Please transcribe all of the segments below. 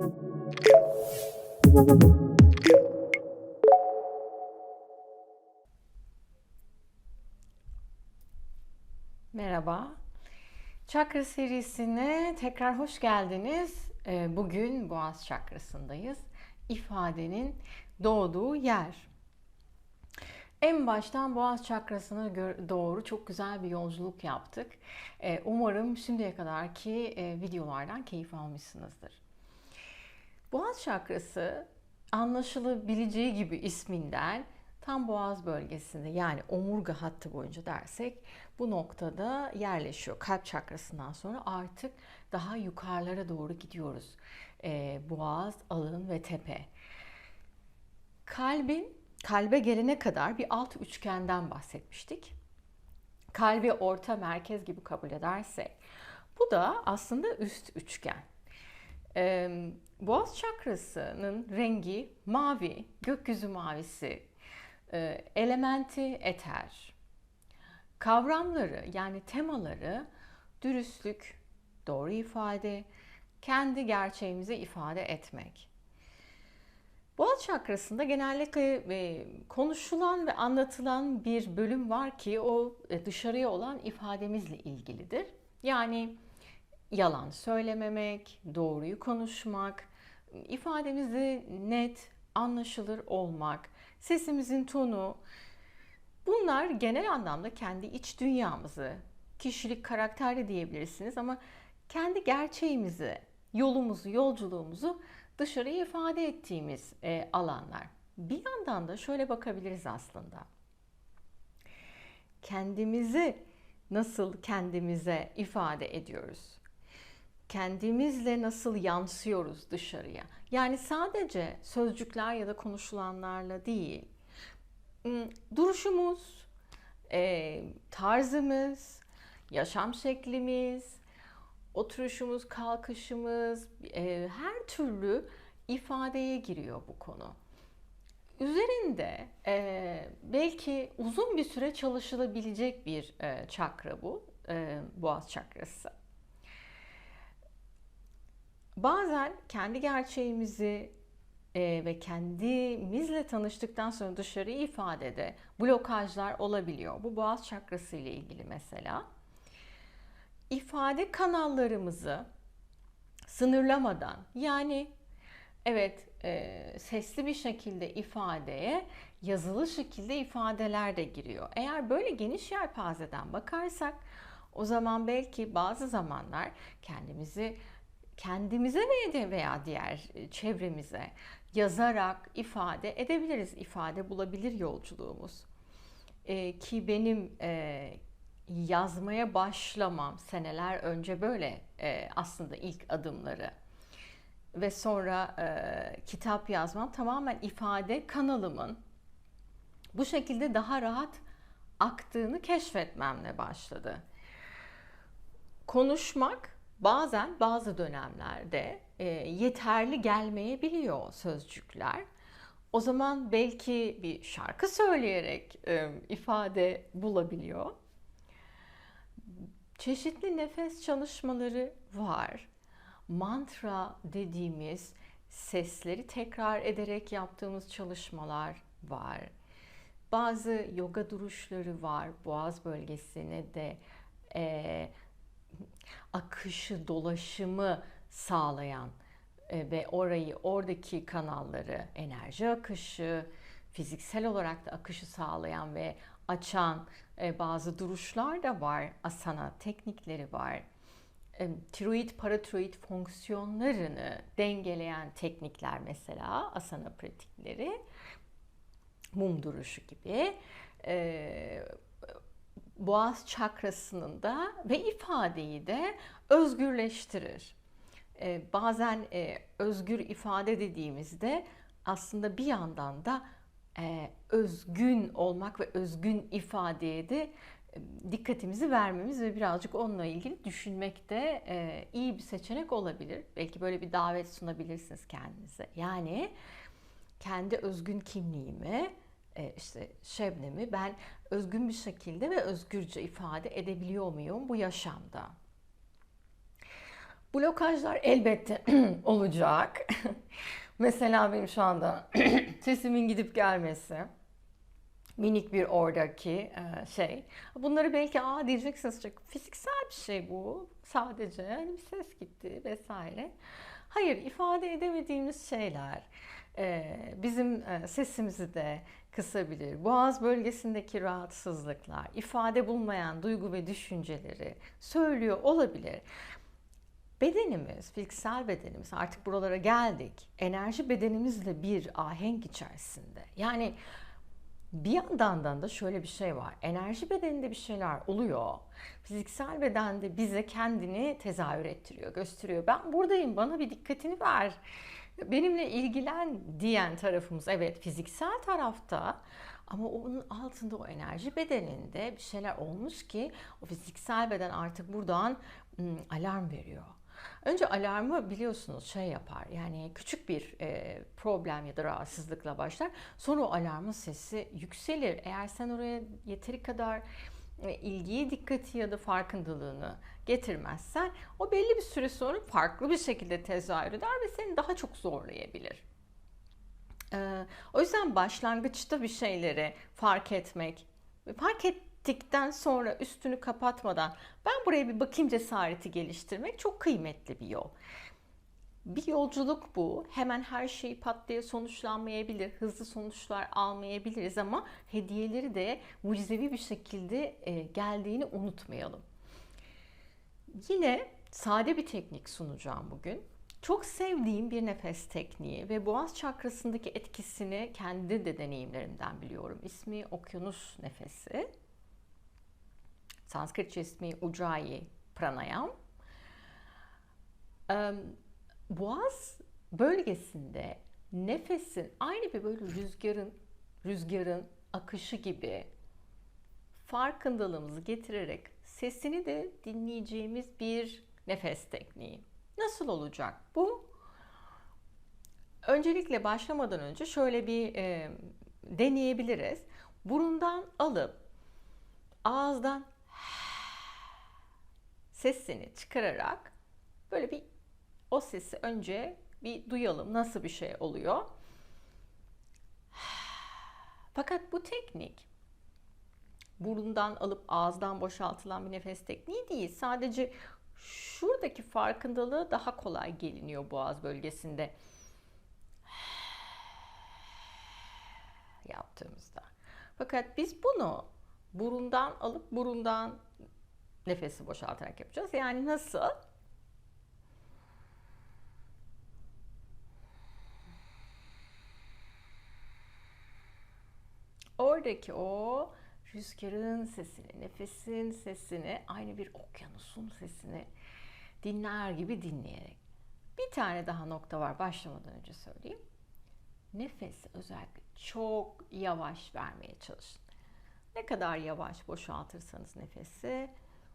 Merhaba. Çakra serisine tekrar hoş geldiniz. Ee, Bugün Boğaz çakrasındayız. İfadenin doğduğu yer. En baştan Boğaz çakrasına doğru çok güzel bir yolculuk yaptık. Ee, Umarım şimdiye kadarki e, videolardan keyif almışsınızdır. Boğaz çakrası anlaşılabileceği gibi isminden tam boğaz bölgesinde yani omurga hattı boyunca dersek bu noktada yerleşiyor. Kalp çakrasından sonra artık daha yukarılara doğru gidiyoruz. Ee, boğaz, alın ve tepe. Kalbin kalbe gelene kadar bir alt üçgenden bahsetmiştik. Kalbi orta merkez gibi kabul edersek bu da aslında üst üçgen. Ee, Boğaz çakrasının rengi mavi, gökyüzü mavisi, e, elementi eter. Kavramları yani temaları dürüstlük, doğru ifade, kendi gerçeğimizi ifade etmek. Boğaz çakrasında genellikle e, konuşulan ve anlatılan bir bölüm var ki o e, dışarıya olan ifademizle ilgilidir. Yani yalan söylememek, doğruyu konuşmak, ifademizi net, anlaşılır olmak, sesimizin tonu. Bunlar genel anlamda kendi iç dünyamızı, kişilik, karakter de diyebilirsiniz ama kendi gerçeğimizi, yolumuzu, yolculuğumuzu dışarıya ifade ettiğimiz e, alanlar. Bir yandan da şöyle bakabiliriz aslında. Kendimizi nasıl kendimize ifade ediyoruz? Kendimizle nasıl yansıyoruz dışarıya? Yani sadece sözcükler ya da konuşulanlarla değil, duruşumuz, tarzımız, yaşam şeklimiz, oturuşumuz, kalkışımız, her türlü ifadeye giriyor bu konu. Üzerinde e, belki uzun bir süre çalışılabilecek bir e, çakra bu, e, boğaz çakrası. Bazen kendi gerçeğimizi e, ve kendimizle tanıştıktan sonra dışarı ifadede blokajlar olabiliyor. Bu boğaz çakrası ile ilgili mesela. İfade kanallarımızı sınırlamadan yani evet e, sesli bir şekilde ifadeye yazılı şekilde ifadeler de giriyor. Eğer böyle geniş yelpazeden bakarsak o zaman belki bazı zamanlar kendimizi kendimize veya diğer e, çevremize yazarak ifade edebiliriz. ifade bulabilir yolculuğumuz. Ee, ki benim e, yazmaya başlamam seneler önce böyle e, aslında ilk adımları ve sonra e, kitap yazmam tamamen ifade kanalımın bu şekilde daha rahat aktığını keşfetmemle başladı. Konuşmak bazen bazı dönemlerde e, yeterli gelmeyebiliyor sözcükler. O zaman belki bir şarkı söyleyerek e, ifade bulabiliyor. Çeşitli nefes çalışmaları var. Mantra dediğimiz sesleri tekrar ederek yaptığımız çalışmalar var. Bazı yoga duruşları var. Boğaz bölgesine de e, akışı, dolaşımı sağlayan e, ve orayı, oradaki kanalları, enerji akışı, fiziksel olarak da akışı sağlayan ve açan e, bazı duruşlar da var. Asana teknikleri var. E, tiroid, paratiroid fonksiyonlarını dengeleyen teknikler mesela asana pratikleri. Mum duruşu gibi boğaz çakrasının da ve ifadeyi de özgürleştirir. Ee, bazen e, özgür ifade dediğimizde aslında bir yandan da e, özgün olmak ve özgün ifadeye de e, dikkatimizi vermemiz ve birazcık onunla ilgili düşünmek de e, iyi bir seçenek olabilir. Belki böyle bir davet sunabilirsiniz kendinize. Yani kendi özgün kimliğimi e, işte Şebnem'i ben özgün bir şekilde ve özgürce ifade edebiliyor muyum bu yaşamda? Blokajlar elbette olacak. Mesela benim şu anda sesimin gidip gelmesi. Minik bir oradaki e, şey. Bunları belki aa diyeceksiniz çok fiziksel bir şey bu. Sadece hani bir ses gitti vesaire. Hayır ifade edemediğimiz şeyler e, bizim sesimizi de kısabilir. Boğaz bölgesindeki rahatsızlıklar, ifade bulmayan duygu ve düşünceleri söylüyor olabilir. Bedenimiz, fiziksel bedenimiz artık buralara geldik. Enerji bedenimizle bir ahenk içerisinde. Yani bir yandan da şöyle bir şey var. Enerji bedeninde bir şeyler oluyor. Fiziksel bedende bize kendini tezahür ettiriyor, gösteriyor. Ben buradayım, bana bir dikkatini ver. Benimle ilgilen diyen tarafımız evet fiziksel tarafta ama onun altında o enerji bedeninde bir şeyler olmuş ki o fiziksel beden artık buradan alarm veriyor. Önce alarmı biliyorsunuz şey yapar yani küçük bir e, problem ya da rahatsızlıkla başlar. Sonra o alarmın sesi yükselir. Eğer sen oraya yeteri kadar e, ilgiyi, dikkati ya da farkındalığını getirmezsen o belli bir süre sonra farklı bir şekilde tezahür eder ve seni daha çok zorlayabilir. Ee, o yüzden başlangıçta bir şeyleri fark etmek, fark et ettikten sonra üstünü kapatmadan ben buraya bir bakayım cesareti geliştirmek çok kıymetli bir yol. Bir yolculuk bu. Hemen her şey pat diye sonuçlanmayabilir. Hızlı sonuçlar almayabiliriz ama hediyeleri de mucizevi bir şekilde e, geldiğini unutmayalım. Yine sade bir teknik sunacağım bugün. Çok sevdiğim bir nefes tekniği ve boğaz çakrasındaki etkisini kendi de deneyimlerimden biliyorum. İsmi okyanus nefesi. Sanskritçe ismi Ujjayi Pranayam. Boğaz bölgesinde nefesin aynı bir böyle rüzgarın rüzgarın akışı gibi farkındalığımızı getirerek sesini de dinleyeceğimiz bir nefes tekniği. Nasıl olacak bu? Öncelikle başlamadan önce şöyle bir e, deneyebiliriz. Burundan alıp ağızdan sesini çıkararak böyle bir o sesi önce bir duyalım nasıl bir şey oluyor. Fakat bu teknik burundan alıp ağızdan boşaltılan bir nefes tekniği değil. Sadece şuradaki farkındalığı daha kolay geliniyor boğaz bölgesinde. yaptığımızda. Fakat biz bunu burundan alıp burundan nefesi boşaltarak yapacağız. Yani nasıl? Oradaki o rüzgarın sesini, nefesin sesini, aynı bir okyanusun sesini dinler gibi dinleyerek. Bir tane daha nokta var başlamadan önce söyleyeyim. Nefesi özellikle çok yavaş vermeye çalışın. Ne kadar yavaş boşaltırsanız nefesi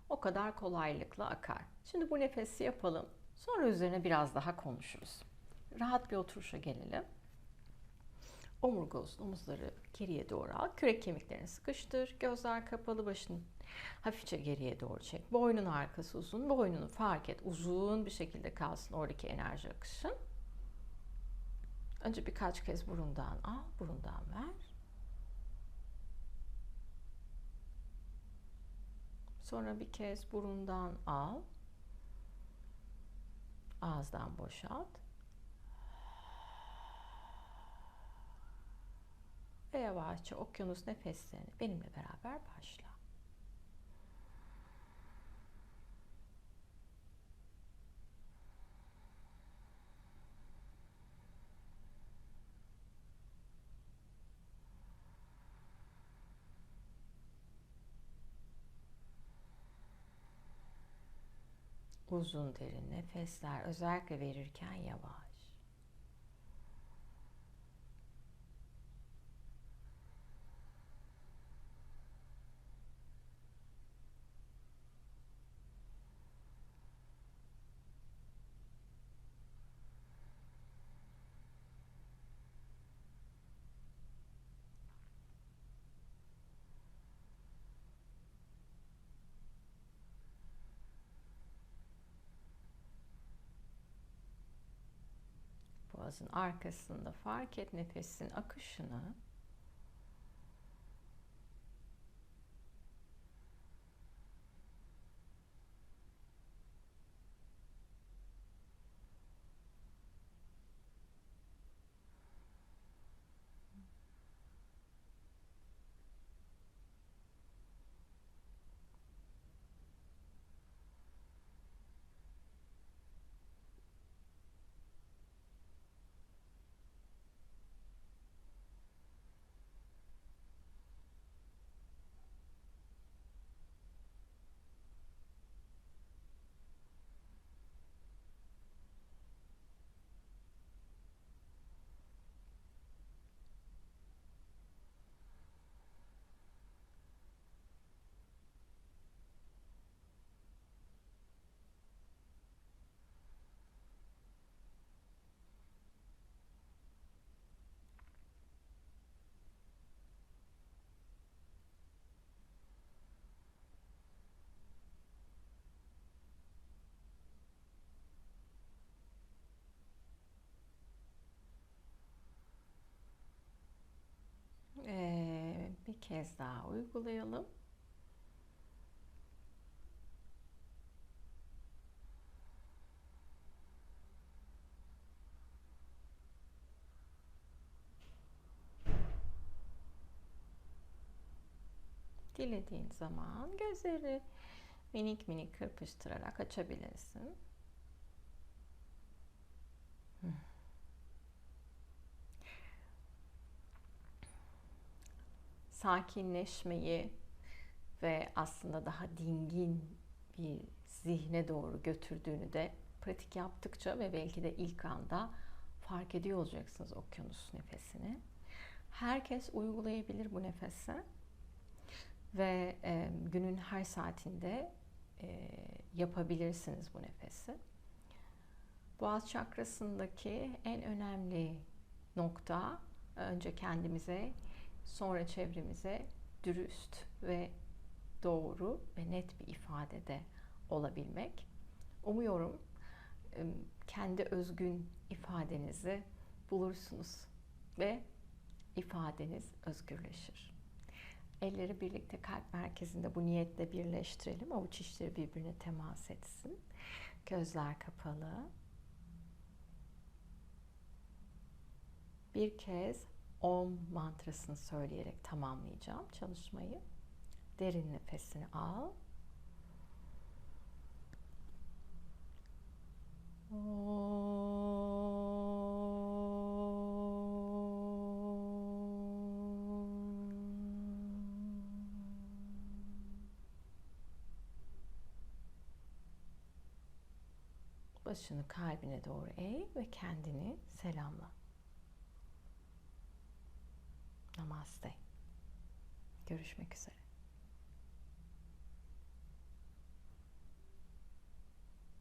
o kadar kolaylıkla akar. Şimdi bu nefesi yapalım. Sonra üzerine biraz daha konuşuruz. Rahat bir oturuşa gelelim. Omurga uzun, omuzları geriye doğru al. Kürek kemiklerini sıkıştır. Gözler kapalı, başın hafifçe geriye doğru çek. Boynun arkası uzun. Boynunu fark et. Uzun bir şekilde kalsın oradaki enerji akışın. Önce birkaç kez burundan al, burundan ver. Sonra bir kez burundan al. Ağızdan boşalt. Ve yavaşça okyanus nefeslerini benimle beraber başla. Uzun derin nefesler özellikle verirken yavaş. Omuzun arkasında fark et nefesin akışını. Ee, bir kez daha uygulayalım. Dilediğin zaman gözleri minik minik kırpıştırarak açabilirsin. Sakinleşmeyi ve aslında daha dingin bir zihne doğru götürdüğünü de pratik yaptıkça ve belki de ilk anda fark ediyor olacaksınız okyanus nefesini. Herkes uygulayabilir bu nefesi ve e, günün her saatinde e, yapabilirsiniz bu nefesi. Boğaz çakrasındaki en önemli nokta önce kendimize sonra çevremize dürüst ve doğru ve net bir ifadede olabilmek. Umuyorum kendi özgün ifadenizi bulursunuz ve ifadeniz özgürleşir. Elleri birlikte kalp merkezinde bu niyetle birleştirelim. Avuç içleri birbirine temas etsin. Gözler kapalı. Bir kez Om mantrasını söyleyerek tamamlayacağım çalışmayı. Derin nefesini al. Başını kalbine doğru eğ ve kendini selamla. Namaste. Görüşmek üzere.